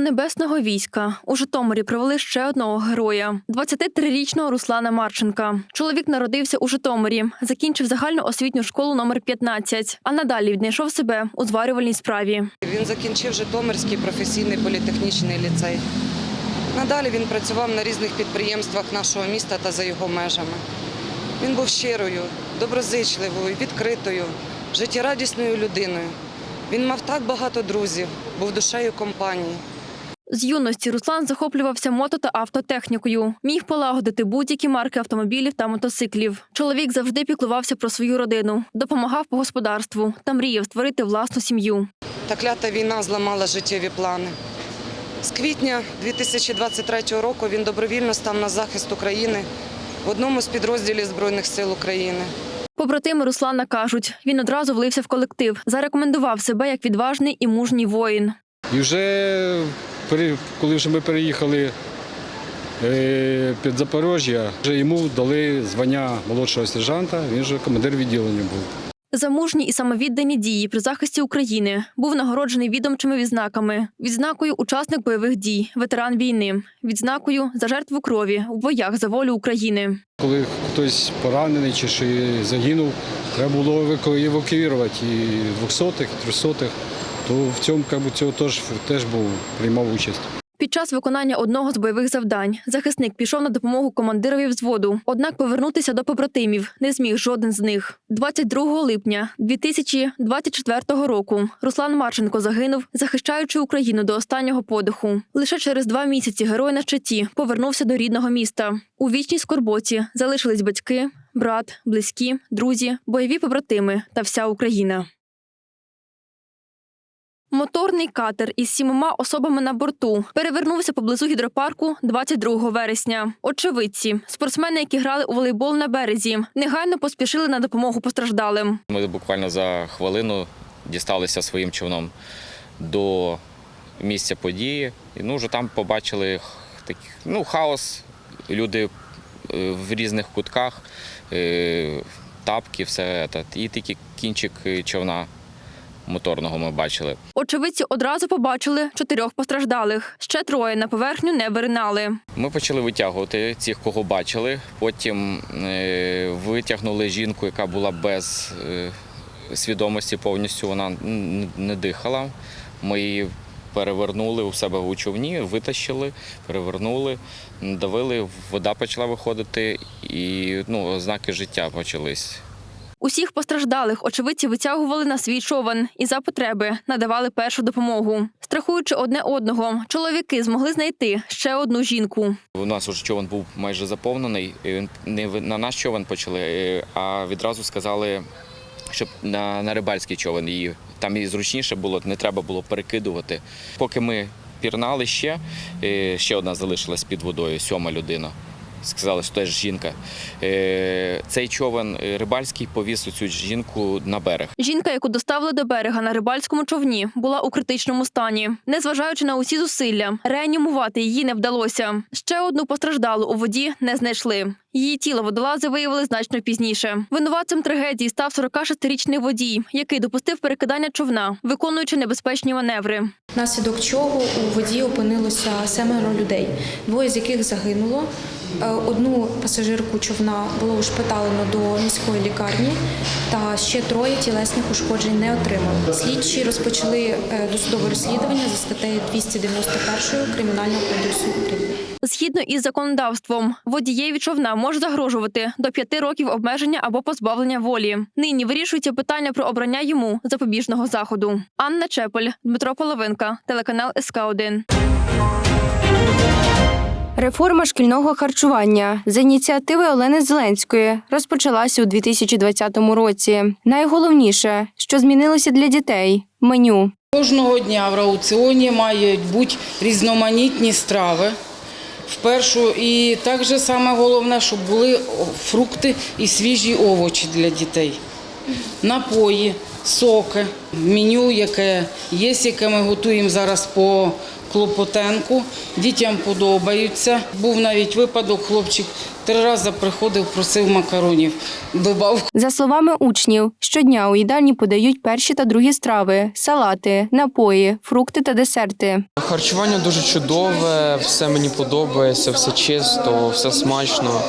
Небесного війська у Житомирі привели ще одного героя 23-річного Руслана Марченка. Чоловік народився у Житомирі, закінчив загальну освітню школу номер 15, а надалі віднайшов себе у зварювальній справі. Він закінчив Житомирський професійний політехнічний ліцей. Надалі він працював на різних підприємствах нашого міста та за його межами. Він був щирою, доброзичливою, відкритою, життєрадісною людиною. Він мав так багато друзів, був душею компанії. З юності Руслан захоплювався мото та автотехнікою. Міг полагодити будь-які марки автомобілів та мотоциклів. Чоловік завжди піклувався про свою родину, допомагав по господарству та мріяв створити власну сім'ю. Та клята війна зламала життєві плани. З квітня 2023 року він добровільно став на захист України в одному з підрозділів Збройних сил України. Побратими Руслана кажуть, він одразу влився в колектив, зарекомендував себе як відважний і мужній воїн. І вже коли вже ми переїхали е, під Запорожжя, вже йому дали звання молодшого сержанта, він вже командир відділення був. За мужні і самовіддані дії при захисті України був нагороджений відомчими відзнаками: відзнакою учасник бойових дій, ветеран війни, відзнакою за жертву крові у боях за волю України. Коли хтось поранений чи загинув, треба було еваку- евакуювати і 200-х, і 300-х, то в цьому як би, цього теж, теж був, приймав участь. Під час виконання одного з бойових завдань захисник пішов на допомогу командирові взводу. Однак повернутися до побратимів не зміг жоден з них. 22 липня 2024 року Руслан Марченко загинув, захищаючи Україну до останнього подиху. Лише через два місяці герой на щиті повернувся до рідного міста. У вічній скорботі залишились батьки, брат, близькі, друзі, бойові побратими та вся Україна. Моторний катер із сімома особами на борту перевернувся поблизу гідропарку 22 вересня. Очевидці, спортсмени, які грали у волейбол на березі, негайно поспішили на допомогу постраждалим. Ми буквально за хвилину дісталися своїм човном до місця події. І ну, вже там побачили такий, ну, хаос, люди е, в різних кутках, е, тапки, все. це. І тільки кінчик е, човна моторного ми бачили. Очевидці одразу побачили чотирьох постраждалих. Ще троє на поверхню не виринали. Ми почали витягувати цих, кого бачили. Потім е, витягнули жінку, яка була без е, свідомості повністю. Вона не дихала. Ми її перевернули у себе у човні, витащили, перевернули, давили, вода почала виходити, і ну, ознаки життя почались. Усіх постраждалих очевидці витягували на свій човен і за потреби надавали першу допомогу. Страхуючи одне одного, чоловіки змогли знайти ще одну жінку. У нас уже човен був майже заповнений. він Не на наш човен почали, е, а відразу сказали, щоб на, на рибальський човен її там і зручніше було, не треба було перекидувати. Поки ми пірнали ще, е, ще одна залишилась під водою, сьома людина. Сказали, що теж жінка. Е, Цей човен е, рибальський повіз цю жінку на берег. Жінка, яку доставили до берега на рибальському човні, була у критичному стані. Незважаючи на усі зусилля, реанімувати її не вдалося. Ще одну постраждалу у воді не знайшли. Її тіло водолази виявили значно пізніше. Винуватцем трагедії став 46-річний водій, який допустив перекидання човна, виконуючи небезпечні маневри. Внаслідок чого у воді опинилося семеро людей, двоє з яких загинуло. Е, Одну пасажирку човна було ушпиталено до міської лікарні, та ще троє тілесних ушкоджень не отримали. Слідчі розпочали е, досудове розслідування за статтею 291 Кримінального кодексу України. Згідно із законодавством, водієві човна може загрожувати до п'яти років обмеження або позбавлення волі. Нині вирішується питання про обрання йому запобіжного заходу. Анна Чепель, Дмитро Половинка, телеканал СК 1 Реформа шкільного харчування за ініціативи Олени Зеленської розпочалася у 2020 році. Найголовніше, що змінилося для дітей меню. Кожного дня в раціоні мають бути різноманітні страви. В першу і так же саме головне, щоб були фрукти і свіжі овочі для дітей. Напої, соки, меню, яке є, яке ми готуємо зараз по Клопотенку. Дітям подобаються. Був навіть випадок, хлопчик три рази приходив, просив макаронів. Добавку. За словами учнів, щодня у їдальні подають перші та другі страви, салати, напої, фрукти та десерти. Харчування дуже чудове, все мені подобається, все чисто, все смачно.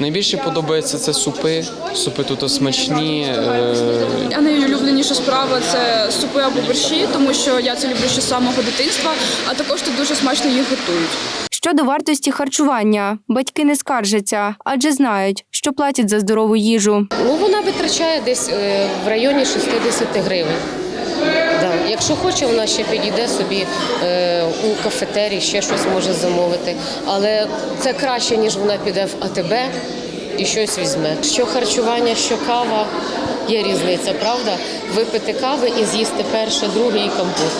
Найбільше подобається це супи. Супи тут смачні. е, А найулюбленіша справа це супи або борщі, тому що я це люблю ще з самого дитинства, а також тут дуже смачно їх готують. Щодо вартості харчування, батьки не скаржаться, адже знають, що платять за здорову їжу. Ну, вона витрачає десь е, в районі 60 гривень. Якщо хоче, вона ще підійде собі е, у кафетері, ще щось може замовити. Але це краще, ніж вона піде в АТБ і щось візьме. Що харчування, що кава, є різниця, правда? Випити кави і з'їсти перше, друге і компот.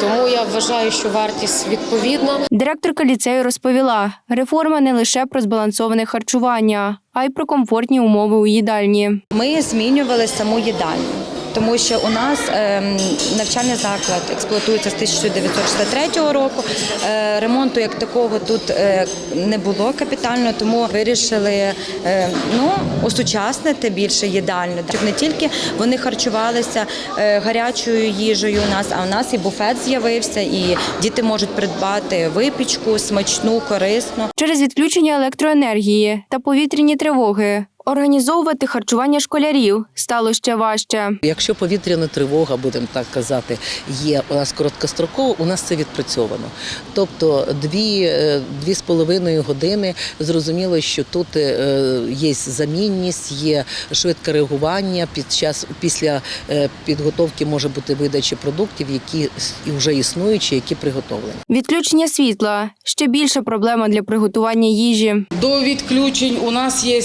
Тому я вважаю, що вартість відповідна. Директорка ліцею розповіла, реформа не лише про збалансоване харчування, а й про комфортні умови у їдальні. Ми змінювали саму їдальню. Тому що у нас ем, навчальний заклад експлуатується з 1963 року. Е, ремонту як такого тут е, не було капітально, тому вирішили е, ну, осучаснити більше їдальню, щоб не тільки вони харчувалися гарячою їжею у нас, а у нас і буфет з'явився, і діти можуть придбати випічку смачну, корисну. Через відключення електроенергії та повітряні тривоги організовувати харчування школярів стало ще важче. Якщо повітряна тривога, будемо так казати, є у нас короткостроково, у нас це відпрацьовано. Тобто дві, е, дві з половиною години зрозуміло, що тут е, є замінність, є швидке реагування. Під час після е, підготовки може бути видача продуктів, які і вже існуючі, які приготовлені. Відключення світла ще більша проблема для приготування їжі. До відключень у нас є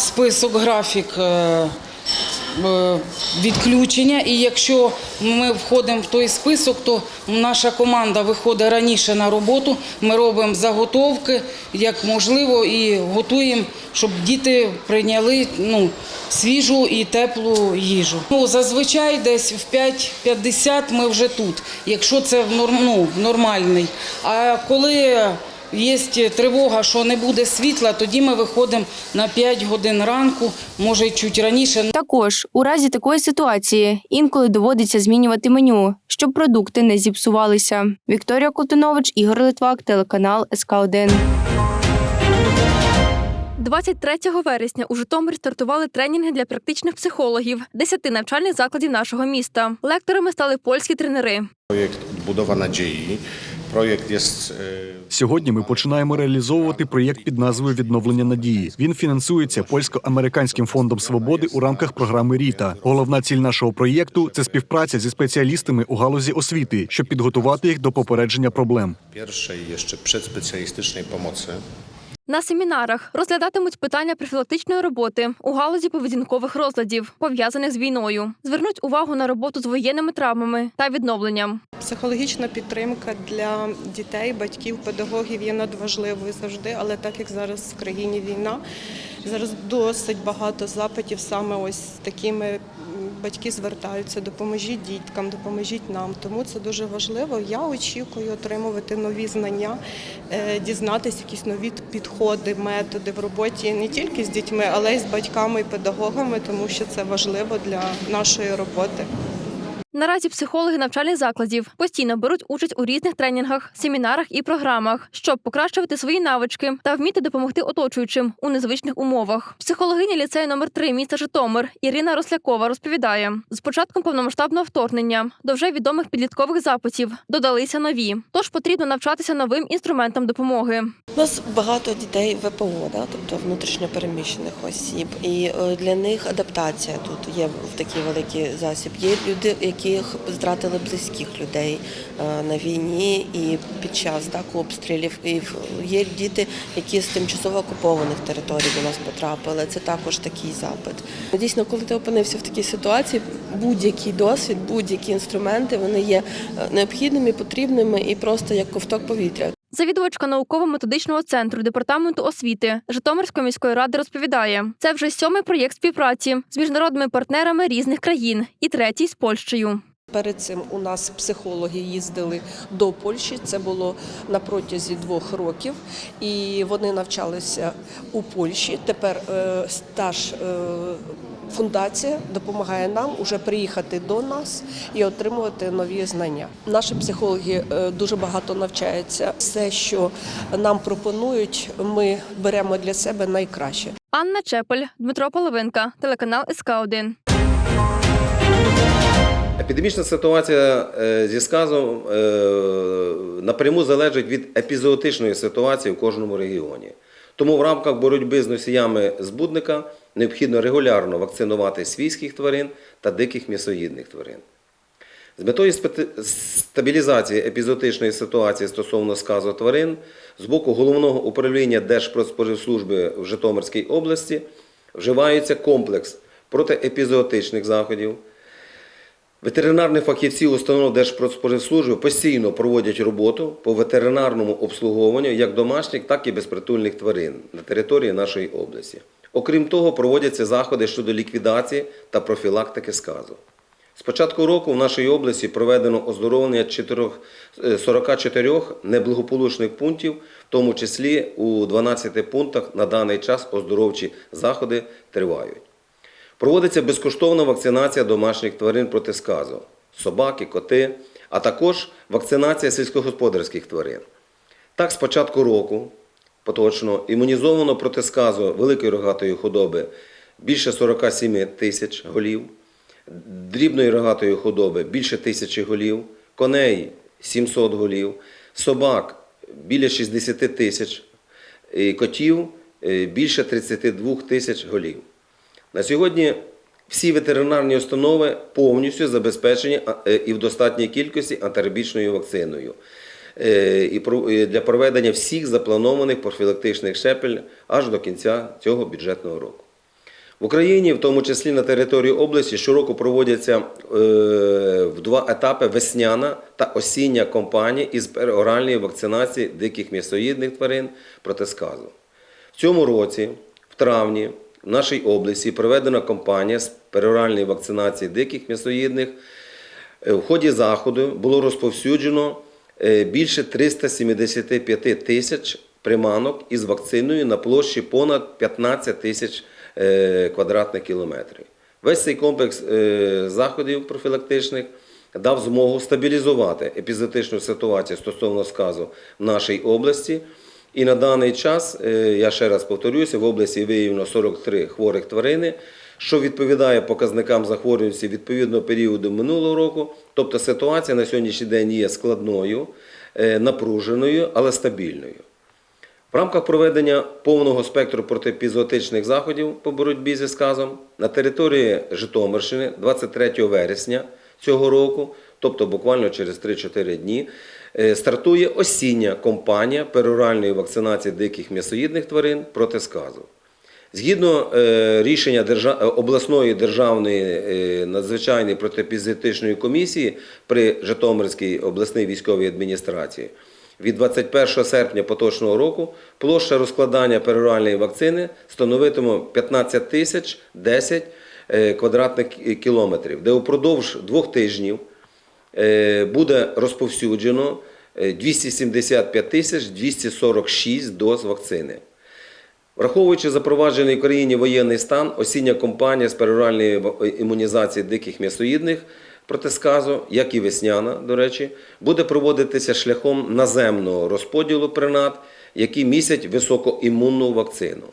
список, графік е, е, відключення. І якщо ми входимо в той список, то наша команда виходить раніше на роботу. Ми робимо заготовки, як можливо, і готуємо, щоб діти прийняли ну, свіжу і теплу їжу. Ну, зазвичай десь в 5.50 ми вже тут, якщо це ну, нормальний. А коли є тривога, що не буде світла, тоді ми виходимо на 5 годин ранку, може й чуть раніше. Також у разі такої ситуації інколи доводиться змінювати меню, щоб продукти не зіпсувалися. Вікторія Колтунович, Ігор Литвак, телеканал СК 1 23 вересня у Житомирі стартували тренінги для практичних психологів 10 навчальних закладів нашого міста. Лекторами стали польські тренери. Projekt Budowa Nadziei. Projekt jest e, Сьогодні ми починаємо реалізовувати проєкт під назвою Відновлення надії. Він фінансується польсько-американським фондом свободи у рамках програми Ріта. Головна ціль нашого проєкту це співпраця зі спеціалістами у галузі освіти, щоб підготувати їх до попередження проблем. Перше є ще предспеціалістичної pomocy. На семінарах розглядатимуть питання профілактичної роботи у галузі поведінкових розладів, пов'язаних з війною. Звернуть увагу на роботу з воєнними травмами та відновленням. Психологічна підтримка для дітей, батьків, педагогів є надважливою завжди, але так як зараз в країні війна, зараз досить багато запитів саме ось такими батьки звертаються, допоможіть діткам, допоможіть нам. Тому це дуже важливо. Я очікую отримувати нові знання, е, дізнатися якісь нові підходи, методи в роботі не тільки з дітьми, але й з батьками і педагогами, тому що це важливо для нашої роботи. Наразі психологи навчальних закладів постійно беруть участь у різних тренінгах, семінарах і програмах, щоб покращувати свої навички та вміти допомогти оточуючим у незвичних умовах. Психологиня ліцею номер 3 міста Житомир Ірина Рослякова розповідає: з початком повномасштабного вторгнення до вже відомих підліткових запитів додалися нові. Тож потрібно навчатися новим інструментам допомоги. У нас багато дітей ВПО, да, тобто внутрішньопереміщених осіб, і е, для них адаптація тут є в такий великий засіб. Є люди, яких зтратили близьких людей е, на війні і під час так, обстрілів. І є діти, які з тимчасово окупованих територій до нас потрапили. Це також такий запит. Дійсно, коли ти опинився в такій ситуації, будь-який досвід, будь-які інструменти вони є е, необхідними, потрібними і просто як ковток повітря. Завідувачка науково-методичного центру департаменту освіти Житомирської міської ради розповідає: це вже сьомий проєкт співпраці з міжнародними партнерами різних країн і третій з Польщею. Перед цим у нас психологи їздили до Польщі. Це було на протязі двох років, і вони навчалися у Польщі. Тепер е, стаж е, фундація допомагає нам уже приїхати до нас і отримувати нові знання. Наші психологи е, дуже багато навчаються. Все, що нам пропонують, ми беремо для себе найкраще. Анна Чепель, Дмитро Половинка, телеканал СК 1 Епідемічна ситуація е, зі сказом е, напряму залежить від епізоотичної ситуації в кожному регіоні. Тому в рамках боротьби з носіями збудника необхідно регулярно вакцинувати свійських тварин та диких м'ясоїдних тварин. З метою стабілізації епізотичної ситуації стосовно сказу тварин з боку головного управління Держпродспоживслужби в Житомирській області вживається комплекс протиепізоотичних заходів. Ветеринарні фахівці установ Держпродспоживслужби постійно проводять роботу по ветеринарному обслуговуванню як домашніх, так і безпритульних тварин на території нашої області. Окрім того, проводяться заходи щодо ліквідації та профілактики сказу. З початку року в нашій області проведено оздоровлення е, 44 неблагополучних пунктів, в тому числі у 12 пунктах на даний час оздоровчі заходи тривають. Проводиться безкоштовна вакцинація домашніх тварин проти сказу собаки, коти, а також вакцинація сільськогосподарських тварин. Так, з початку року поточно імунізовано проти сказу великої рогатої худоби більше 47 тисяч голів, дрібної рогатої худоби більше тисячі голів, коней 700 голів, собак біля 60 тисяч, і котів е, більше 32 тисяч голів. На сьогодні всі ветеринарні установи повністю забезпечені е, і в достатній кількості антирабічною вакциною е, і для проведення всіх запланованих профілактичних щепель аж до кінця цього бюджетного року. В Україні, в тому числі на території області, щороку проводяться е, в два етапи весняна та осіння кампанії із пероральної вакцинації диких м'ясоїдних тварин проти сказу. В цьому році, в травні, в нашій області проведена кампанія з пероральної вакцинації диких м'ясоїдних. Е, В ході заходу було розповсюджено е, більше 375 тисяч приманок із вакциною на площі понад 15 тисяч е, квадратних кілометрів. Весь цей комплекс заходів профілактичних дав змогу стабілізувати епізотичну ситуацію стосовно сказу в нашій області. І на даний час, е, я ще раз повторюся, в області виявлено 43 хворих тварини, що відповідає показникам захворюваності відповідного періоду минулого року. Тобто ситуація на сьогоднішній день є складною, е, напруженою, але стабільною. В рамках проведення повного спектру протиепізоотичних заходів по боротьбі зі сказом на території Житомирщини 23 вересня цього року, тобто буквально через 3-4 дні, стартує осіння кампанія пероральної вакцинації диких м'ясоїдних тварин проти сказу. Згідно е, рішення е, обласної державної е, надзвичайної протиепізоотичної комісії при Житомирській обласній військовій адміністрації, від 21 серпня поточного року площа розкладання пероральної вакцини становитиме 15 тисяч 10 е, квадратних кілометрів, де упродовж двох тижнів е, буде розповсюджено е, 275 тисяч 246 доз вакцини. Враховуючи запроваджений в країні воєнний стан, осіння кампанія з пероральної імунізації диких м'ясоїдних проти сказу, як і весняна, до речі, буде проводитися шляхом наземного розподілу принад, які містять високоімунну вакцину.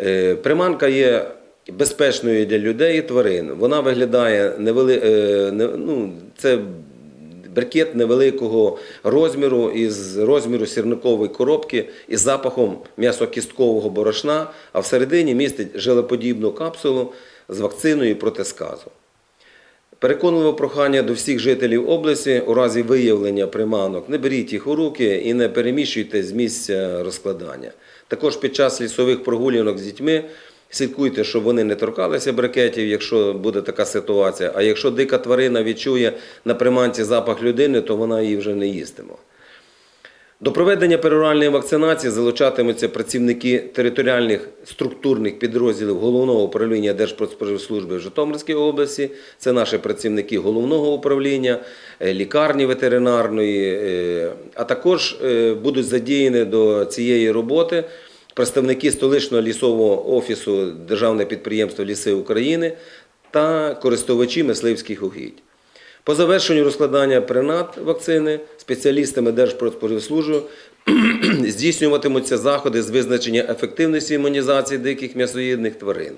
Е, Приманка є безпечною для людей і тварин. Вона виглядає невели... е, ну, це брикет невеликого розміру із розміру сірникової коробки із запахом м'ясокісткового борошна, а всередині містить жилеподібну капсулу з вакциною проти сказу. Переконливе прохання до всіх жителів області у разі виявлення приманок не беріть їх у руки і не переміщуйте з місця розкладання. Також під час лісових прогулянок з дітьми слідкуйте, щоб вони не торкалися брикетів, якщо буде така ситуація. А якщо дика тварина відчує на приманці запах людини, то вона її вже не їстиме. До проведення пероральної вакцинації залучатимуться працівники територіальних структурних підрозділів Головного управління Держпродспоживслужби в Житомирській області. Це наші працівники головного управління, е, лікарні ветеринарної, е, а також е, будуть задіяні до цієї роботи представники столичного лісового офісу Державне підприємство Ліси України та користувачі мисливських угідь. По завершенню розкладання принад вакцини спеціалістами Держпродспоживслужби здійснюватимуться заходи з визначення ефективності імунізації диких м'ясоїдних тварин.